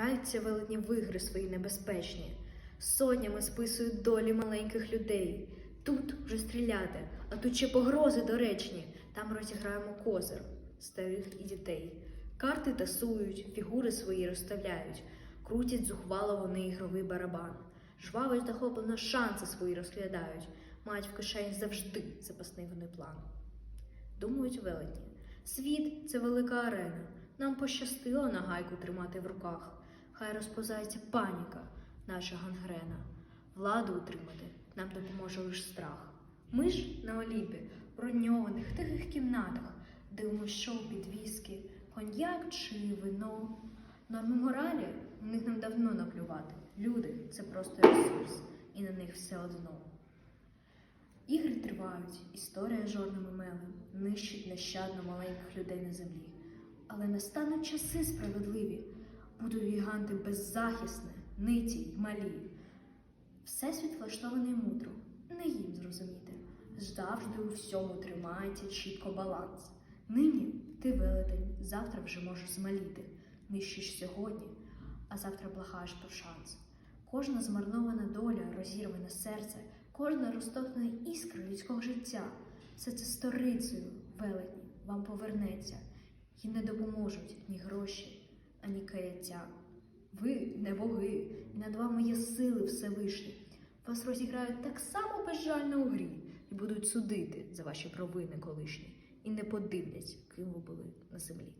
Граються велетні в ігри свої небезпечні, сотнями списують долі маленьких людей. Тут вже стріляти, а тут ще погрози доречні. Там розіграємо козир, старих і дітей. Карти тасують, фігури свої розставляють, крутять зухвало вони ігровий барабан. Жваво й захоплено шанси свої розглядають, мають в кишені завжди запасний вони план. Думають велетні. Світ це велика арена. Нам пощастило на гайку тримати в руках. Хай розповзається паніка, наша гангрена. Владу утримати нам допоможе лише страх. Ми ж на Олімпі, в броньованих тихих кімнатах, дивимося шоу підвіски, коньяк чи вино. Норми моралі в них нам давно наплювати. Люди це просто ресурс, і на них все одно. Ігри тривають, історія жорними мелем нищить нещадно маленьких людей на землі. Але настануть часи справедливі, будуть гіганти беззахисне, ниті й малі. Всесвіт влаштований мудро, не їм зрозуміти. Завжди у всьому тримається чітко баланс. Нині ти велетень, завтра вже можеш змаліти. Нищиш сьогодні, а завтра благаєш про шанс. Кожна змарнована доля, розірване серце, кожна розтоплена іскра людського життя. Все це сторицею, велетні, вам повернеться, і не допоможуть ні гроші, ані каяття. Ви не боги, і над вами є сили Всевишні. Вас розіграють так само безжально у грі і будуть судити за ваші провини колишні, і не подивляться, ким ви були на землі.